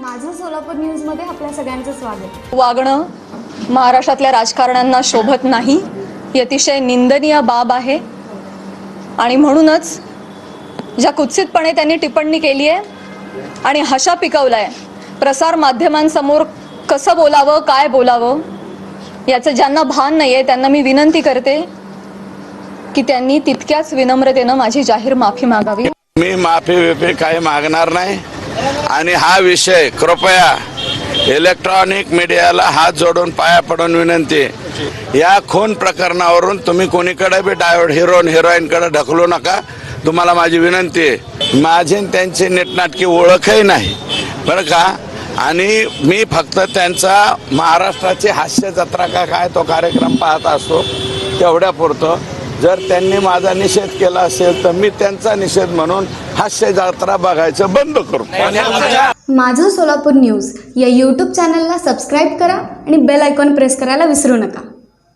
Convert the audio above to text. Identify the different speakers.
Speaker 1: माझं सोलापूर न्यूजमध्ये आपल्या सगळ्यांचं स्वागत.
Speaker 2: वागणं महाराष्ट्रातल्या राजकारण्यांना शोभत नाही ही अतिशय निंदनीय बाब आहे. आणि म्हणूनच ज्या कुत्सितपणे त्यांनी टिप्पणी केली आहे आणि हशा पिकवलाय प्रसार माध्यमांसमोर कसं बोलावं काय बोलावं याचं ज्यांना भान नाही आहे त्यांना मी विनंती करते की त्यांनी तितक्याच विनम्रतेनं माझी जाहीर माफी मागावी.
Speaker 3: मी माफी विफी काही मागणार नाही. आणि हा विषय कृपया इलेक्ट्रॉनिक मीडियाला हात जोडून पाया पडून विनंती. या खून प्रकरणावरून तुम्ही कोणीकडे बी डायव्हर्ट हिरोईन हिरोईनकडे ढकलू नका. तुम्हाला माझी विनंती आहे. माझी त्यांची नीटनाटकी ओळखही नाही. बरं का? आणि मी फक्त त्यांचा महाराष्ट्राची हास्य जत्रा का काय तो कार्यक्रम पाहत असतो तेवढ्या पुरतं जर त्यांनी माझा निषेध केला असेल तर मी त्यांचा निषेध म्हणून हास्य जत्रा बघायचं बंद करतो
Speaker 1: माझं सोलापूर न्यूज या यूट्यूब चॅनलला सबस्क्राईब करा आणि बेल आयकॉन प्रेस करायला विसरू नका.